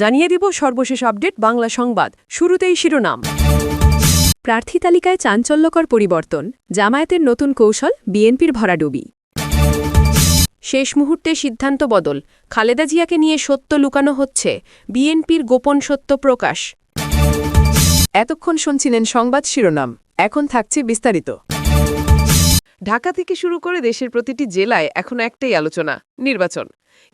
জানিয়ে দিব সর্বশেষ আপডেট বাংলা সংবাদ। শুরুতেই শিরোনাম। প্রার্থী তালিকায় চাঞ্চল্যকর পরিবর্তন, জামায়াতের নতুন কৌশল, বিএনপির ভরাডুবি। শেষ মুহূর্তে সিদ্ধান্ত বদল, খালেদা জিয়াকে নিয়ে সত্য লুকানো হচ্ছে, বিএনপির গোপন সত্য প্রকাশ। এতক্ষণ শুনছিলেন সংবাদ শিরোনাম, এখন থাকছে বিস্তারিত। ঢাকা থেকে শুরু করে দেশের প্রতিটি জেলায় এখন একটাই আলোচনা, নির্বাচন।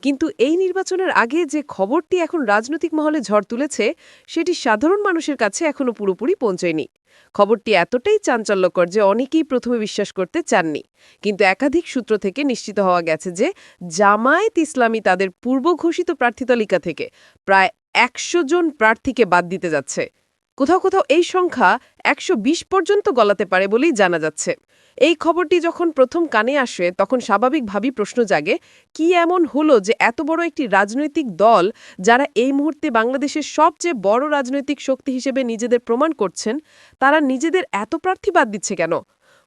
কিন্তু এই নির্বাচনের আগে যে খবরটি এখন রাজনৈতিক মহলে ঝড় তুলেছে, সেটি সাধারণ মানুষের কাছে এখনও পুরোপুরি পৌঁছয়নি। খবরটি এতটাই চাঞ্চল্যকর যে অনেকেই প্রথমে বিশ্বাস করতে চাননি। কিন্তু একাধিক সূত্র থেকে নিশ্চিত হওয়া গেছে যে জামায়াত ইসলামী তাদের পূর্ব ঘোষিত প্রার্থী তালিকা থেকে প্রায় একশো জন প্রার্থীকে বাদ দিতে যাচ্ছে। কোথাও কোথাও এই সংখ্যা একশো বিশ পর্যন্ত গলাতে পারে বলেই জানা যাচ্ছে। এই খবরটি যখন প্রথম কানে আসে, তখন স্বাভাবিকভাবেই প্রশ্ন জাগে, কি এমন হলো যে এত বড় একটি রাজনৈতিক দল যারা এই মুহূর্তে বাংলাদেশের সবচেয়ে বড় রাজনৈতিক শক্তি হিসেবে নিজেদের প্রমাণ করছেন, তারা নিজেদের এত প্রার্থী বাদ দিচ্ছে কেন?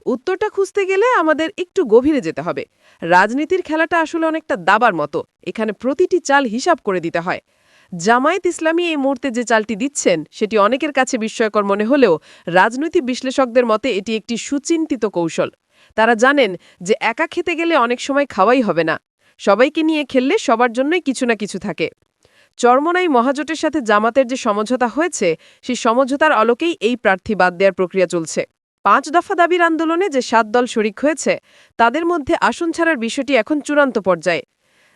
উত্তরটা খুঁজতে গেলে আমাদের একটু গভীরে যেতে হবে। রাজনীতির খেলাটা আসলে অনেকটা দাবার মতো। এখানে প্রতিটি চাল হিসাব করে দিতে হয়। জামায়াত ইসলামী এই মুহূর্তে যে চালটি দিচ্ছেন, সেটি অনেকের কাছে বিস্ময়কর মনে হলেও রাজনৈতিক বিশ্লেষকদের মতে এটি একটি সুচিন্তিত কৌশল। তারা জানেন যে একা খেতে গেলে অনেক সময় খাওয়াই হবে না। সবাইকে নিয়ে খেললে সবার জন্যই কিছু না কিছু থাকে। চরমনাই মহাজোটের সাথে জামাতের যে সমঝোতা হয়েছে, সেই সমঝোতার আলোকেই এই প্রার্থী বাদ দেওয়ার প্রক্রিয়া চলছে। পাঁচ দফা দাবির আন্দোলনে যে সাত দল শরিক হয়েছে, তাদের মধ্যে আসন ছাড়ার বিষয়টি এখন চূড়ান্ত পর্যায়ে।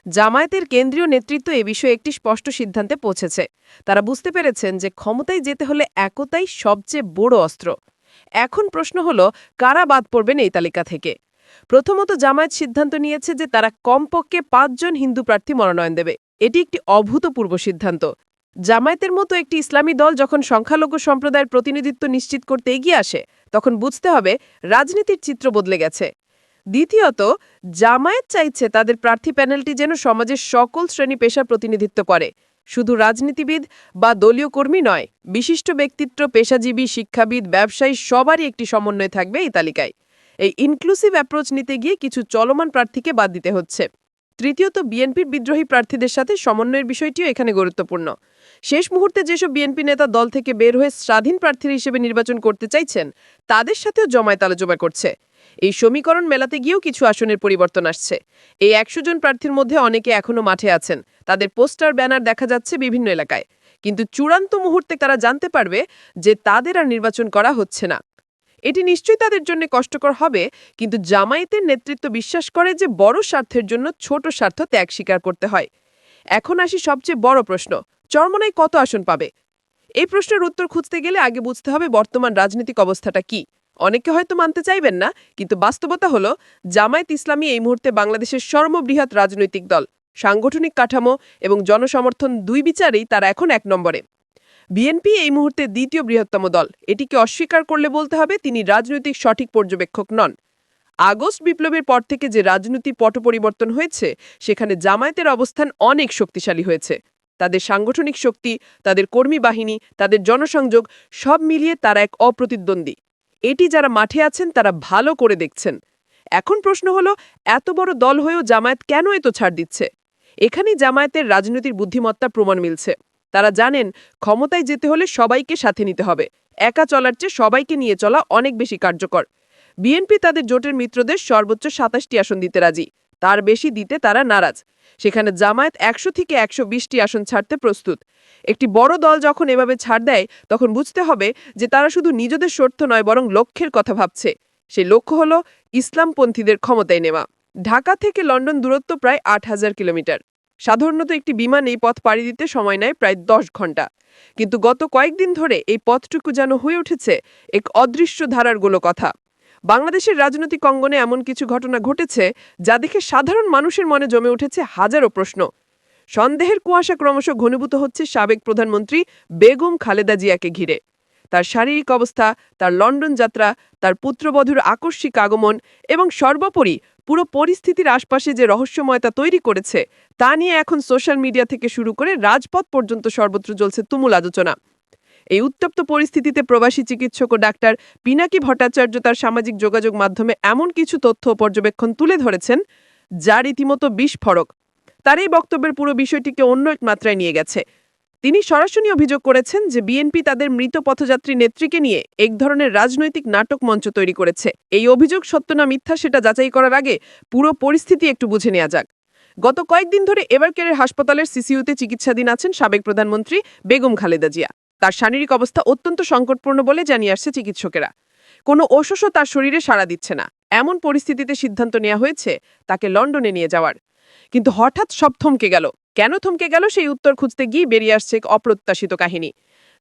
জামায়াতের কেন্দ্রীয় নেতৃত্ব এ বিষয়ে একটি স্পষ্ট সিদ্ধান্তে পৌঁছেছে। তারা বুঝতে পেরেছেন যে ক্ষমতায় যেতে হলে একতাই সবচেয়ে বড় অস্ত্র। এখন প্রশ্ন হল, কারা বাদ পড়বেন এই তালিকা থেকে? প্রথমত জামায়াত সিদ্ধান্ত নিয়েছে যে তারা কমপক্ষে পাঁচজন হিন্দু প্রার্থী মনোনয়ন দেবে। এটি একটি অভূতপূর্ব সিদ্ধান্ত। জামায়াতের মতো একটি ইসলামী দল যখন সংখ্যালঘু সম্প্রদায়ের প্রতিনিধিত্ব নিশ্চিত করতে এগিয়ে আসে, তখন বুঝতে হবে রাজনীতির চিত্র বদলে গেছে। দ্বিতীয়ত, জামায়াত চাইছে তাদের প্রার্থী প্যানেলটি যেন সমাজের সকল শ্রেণি পেশার প্রতিনিধিত্ব করে। শুধু রাজনীতিবিদ বা দলীয় কর্মী নয়, বিশিষ্ট ব্যক্তিত্ব, পেশাজীবী, শিক্ষাবিদ, ব্যবসায়ী সবারই একটি সমন্বয় থাকবে এই তালিকায়। এই ইনক্লুসিভ অ্যাপ্রোচ নিতে গিয়ে কিছু চলমান প্রার্থীকে বাদ দিতে হচ্ছে। তৃতীয়ত, বিএনপির বিদ্রোহী প্রার্থীদের সাথে সমন্বয়ের বিষয়টিও এখানে গুরুত্বপূর্ণ। শেষ মুহূর্তে যেসব বিএনপি নেতা দল থেকে বের হয়ে স্বাধীন প্রার্থী হিসেবে নির্বাচন করতে চাইছেন, তাদের সাথেও জমায়েত আলোচনা করছে। এই সমীকরণ মেলাতে গিয়েও কিছু আসনের পরিবর্তন আসছে। এই একশো জন প্রার্থীর মধ্যে অনেকে এখনও মাঠে আছেন। তাদের পোস্টার, ব্যানার দেখা যাচ্ছে বিভিন্ন এলাকায়। কিন্তু চূড়ান্ত মুহূর্তে তারা জানতে পারবে যে তাদের আর নির্বাচন করা হচ্ছে না। এটি নিশ্চয়ই তাদের জন্য কষ্টকর হবে, কিন্তু জামায়াতের নেতৃত্ব বিশ্বাস করে যে বড় স্বার্থের জন্য ছোট স্বার্থ ত্যাগ স্বীকার করতে হয়। এখন আসি সবচেয়ে বড় প্রশ্ন, চরমনাই কত আসন পাবে? এই প্রশ্নের উত্তর খুঁজতে গেলে আগে বুঝতে হবে বর্তমান রাজনৈতিক অবস্থাটা কি। অনেকে হয়তো মানতে চাইবেন না, কিন্তু বাস্তবতা হল, জামায়াত ইসলামী এই মুহূর্তে বাংলাদেশের সর্ববৃহৎ রাজনৈতিক দল। সাংগঠনিক কাঠামো এবং জনসমর্থন দুই বিচারেই তারা এখন এক নম্বরে। বিএনপি এই মুহূর্তে দ্বিতীয় বৃহত্তম দল। এটিকে অস্বীকার করলে বলতে হবে, তিনি রাজনৈতিক সঠিক পর্যবেক্ষক নন। আগস্ট বিপ্লবের পর থেকে যে রাজনৈতিক পট পরিবর্তন হয়েছে, সেখানে জামায়াতের অবস্থান অনেক শক্তিশালী হয়েছে। তাদের সাংগঠনিক শক্তি, তাদের কর্মী বাহিনী, তাদের জনসংযোগ সব মিলিয়ে তারা এক অপ্রতিদ্বন্দ্বী। এটি যারা মাঠে আছেন, তারা ভালো করে দেখছেন। এখন প্রশ্ন হলো, এত বড় দল হয়েও জামায়াত কেন এত ছাড় দিচ্ছে? এখানেই জামায়াতের রাজনৈতিক বুদ্ধিমত্তা প্রমাণ মিলছে। তারা জানেন, ক্ষমতায় যেতে হলে সবাইকে সাথে নিতে হবে। একা চলার চেয়ে সবাইকে নিয়ে চলা অনেক বেশি কার্যকর। বিএনপি তাদের জোটের মিত্রদের সর্বোচ্চ সাতাশটি আসন দিতে রাজি। তার বেশি দিতে তারা নারাজ। সেখানে জামায়াত একশো থেকে একশো বিশটি আসন ছাড়তে প্রস্তুত। একটি বড় দল যখন এভাবে ছাড় দেয়, তখন বুঝতে হবে যে তারা শুধু নিজেদের স্বার্থ নয়, বরং লক্ষ্যের কথা ভাবছে। সেই লক্ষ্য হল ইসলামপন্থীদের ক্ষমতায় নেওয়া। ঢাকা থেকে লন্ডন দূরত্ব প্রায় আট হাজার কিলোমিটার। সাধারণত একটি বিমান এই পথ পাড়ি দিতে সময় নেয় প্রায় দশ ঘণ্টা। কিন্তু গত কয়েকদিন ধরে এই পথটুকু যেন হয়ে উঠেছে, এক অদৃশ্য ধারার গোলো কথা বাংলাদেশের রাজনৈতিক অঙ্গনে এমন কিছু ঘটনা ঘটেছে যা দেখে সাধারণ মানুষের মনে জমে উঠেছে হাজারো প্রশ্ন। সন্দেহের কুয়াশা ক্রমশ ঘনীভূত হচ্ছে সাবেক প্রধানমন্ত্রী বেগম খালেদা জিয়াকে ঘিরে। তার শারীরিক অবস্থা, তার লন্ডন যাত্রা, তার পুত্রবধূর আকস্মিক আগমন এবং সর্বোপরি পুরো পরিস্থিতির আশপাশে যে রহস্যময়তা তৈরি করেছে, তা নিয়ে এখন সোশ্যাল মিডিয়া থেকে শুরু করে রাজপথ পর্যন্ত সর্বত্র চলছে তুমুল আলোচনা। এই উত্তপ্ত পরিস্থিতিতে প্রবাসী চিকিৎসক ও ডাক্তার পিনাকি ভট্টাচার্য তার সামাজিক যোগাযোগ মাধ্যমে এমন কিছু তথ্য পর্যবেক্ষণ তুলে ধরেছেন, যা রীতিমতো বিস্ফোরক। তার এই বক্তব্যের পুরো বিষয়টিকে অন্য এক মাত্রায় নিয়ে গেছে। তিনি সরাসরি অভিযোগ করেছেন যে বিএনপি তাদের মৃত পথযাত্রী নেত্রীকে নিয়ে এক ধরনের রাজনৈতিক নাটক মঞ্চ তৈরি করেছে। এই অভিযোগ সত্য না মিথ্যা সেটা যাচাই করার আগে পুরো পরিস্থিতি একটু বুঝে নেওয়া যাক। গত কয়েকদিন ধরে এভারকেয়ারের হাসপাতালের সিসিইউতে চিকিৎসাধীন আছেন সাবেক প্রধানমন্ত্রী বেগম খালেদা জিয়া। তার শারীরিক অবস্থা অত্যন্ত সংকটপূর্ণ বলে জানিয়ে আসছে চিকিৎসকেরা। কোনো ওষুধও তার শরীরে সাড়া দিচ্ছে না। এমন পরিস্থিতিতে সিদ্ধান্ত নেওয়া হয়েছে তাকে লন্ডনে নিয়ে যাওয়ার। কিন্তু হঠাৎ সব থমকে গেল। কেন থমকে গেল সেই উত্তর খুঁজতে গিয়ে বেরিয়ে আসছে এক অপ্রত্যাশিত কাহিনী।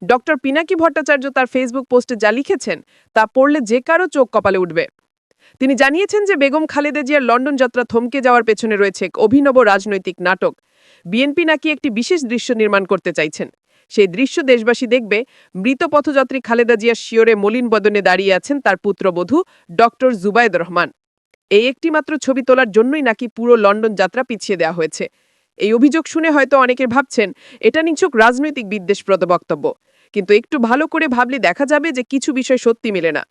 ডক্টর পিনাকি ভট্টাচার্য তার ফেসবুক পোস্টে যা লিখেছেন, তা পড়লে যে কারও চোখ কপালে উঠবে। তিনি জানিয়েছেন যে বেগম খালেদা জিয়ার লন্ডন যাত্রা থমকে যাওয়ার পেছনে রয়েছে এক অভিনব রাজনৈতিক নাটক। বিএনপি নাকি একটি বিশেষ দৃশ্য নির্মাণ করতে চাইছেন। সেই দৃশ্য দেশবাসী দেখবে। মৃত পথযাত্রী খালেদা জিয়ার শিওরে মলিন বদনে দাঁড়িয়ে আছেন তার পুত্রবধূ ডক্টর জুবায়েদ রহমান। এই একটি মাত্র ছবি তোলার জন্যই নাকি পুরো লন্ডন যাত্রা পিছিয়ে দেওয়া হয়েছে। এই অভিযোগ শুনে হয়তো অনেকে ভাবছেন, এটা নিছক রাজনৈতিক বিদ্বেষপ্রদ বক্তব্য। কিন্তু একটু ভালো করে ভাবলে দেখা যাবে যে কিছু বিষয় সত্যি মেলে না।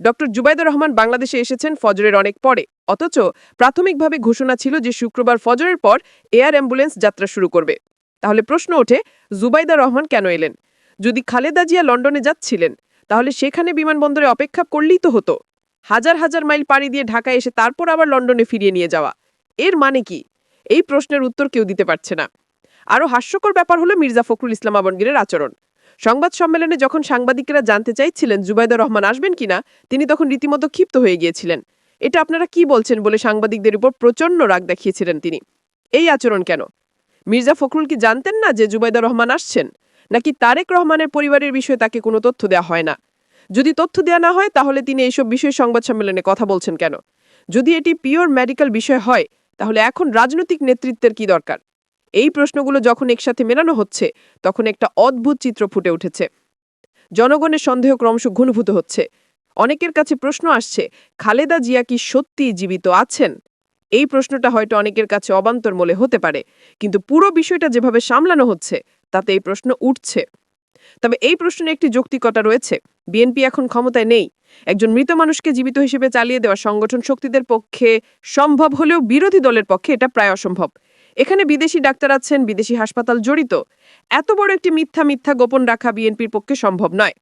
ডক্টর জুবাইদুর রহমান বাংলাদেশে এসেছেন ফজরের অনেক পরে। অথচ প্রাথমিকভাবে ঘোষণা ছিল যে শুক্রবার ফজরের পর এয়ার অ্যাম্বুলেন্স যাত্রা শুরু করবে। তাহলে প্রশ্ন ওঠে, জুবাইদা রহমান কেন এলেন? যদি খালেদা জিয়া লন্ডনে যাচ্ছিলেন, তাহলে সেখানে বিমানবন্দরে অপেক্ষা করলেই তো হতো। হাজার হাজার মাইল পাড়ি দিয়ে ঢাকায় এসে তারপর আবার লন্ডনে ফিরিয়ে নিয়ে যাওয়া। এর মানে কি? এই প্রশ্নের উত্তর কেউ দিতে পারছে না। আরও হাস্যকর ব্যাপার হলো মির্জা ফখরুল ইসলাম আবনগীরের আচরণ। সংবাদ সম্মেলনে যখন সাংবাদিকেরা জানতে চাইছিলেন জুবাইদা রহমান আসবেন কিনা, তিনি তখন রীতিমতো ক্ষিপ্ত হয়ে গিয়েছিলেন। এটা আপনারা কি বলছেন বলে সাংবাদিকদের উপর প্রচণ্ড রাগ দেখিয়েছিলেন তিনি। এই আচরণ কেন? মির্জা ফখরুল কি জানতেন না যে জুবাইদা রহমান আসছেন? নাকি তারেক রহমানের পরিবারের বিষয়ে তাকে কোনো তথ্য দেওয়া হয় না? যদি তথ্য দেওয়া না হয়, তাহলে তিনি এইসব বিষয়ে সংবাদ সম্মেলনে কথা বলছেন কেন? যদি এটি পিওর মেডিকেল বিষয় হয়, তাহলে এখন রাজনৈতিক নেতৃত্বের কি দরকার? এই প্রশ্নগুলো যখন একসাথে মেলানো হচ্ছে, তখন একটা অদ্ভুত চিত্র ফুটে উঠেছে। জনগণের সন্দেহ ক্রমশ ঘনীভূত হচ্ছে। অনেকের কাছে প্রশ্ন আসছে, খালেদা জিয়া কি সত্যিই জীবিত আছেন? এই প্রশ্নটা হয়তো অনেকের কাছে অবান্তর মলে হতে পারে, কিন্তু পুরো বিষয়টা যেভাবে সামলানো হচ্ছে, তাতে এই প্রশ্ন উঠছে। তবে এই প্রশ্নে একটি যৌক্তিকতা রয়েছে, বিএনপি এখন ক্ষমতায় নেই। একজন মৃত মানুষকে জীবিত হিসেবে চালিয়ে দেওয়া সংগঠন শক্তিদের পক্ষে সম্ভব হলেও বিরোধী দলের পক্ষে এটা প্রায় অসম্ভব। এখানে বিদেশি ডাক্তার আছেন, বিদেশি হাসপাতাল জড়িত। এত বড় একটি মিথ্যা মিথ্যা গোপন রাখা বিএনপির পক্ষে সম্ভব নয়।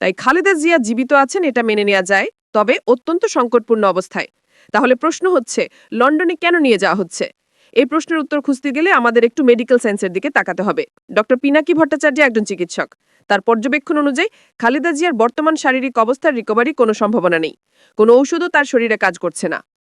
তাই খালেদা জিয়া জীবিত আছেন এটা মেনে নেওয়া যায়, তবে অত্যন্ত সংকটপূর্ণ অবস্থায়। তাহলে প্রশ্ন হচ্ছে, লন্ডনে কেন নিয়ে যাওয়া হচ্ছে? এই প্রশ্নের উত্তর খুঁজতে গেলে আমাদের একটু মেডিকেল সায়েন্সের দিকে তাকাতে হবে। ডক্টর পিনাকি ভট্টাচার্য একজন চিকিৎসক। তার পর্যবেক্ষণ অনুযায়ী, খালেদা জিয়ার বর্তমান শারীরিক অবস্থার রিকভারি কোনো সম্ভাবনা নেই। কোনো ঔষধও তার শরীরে কাজ করছে না।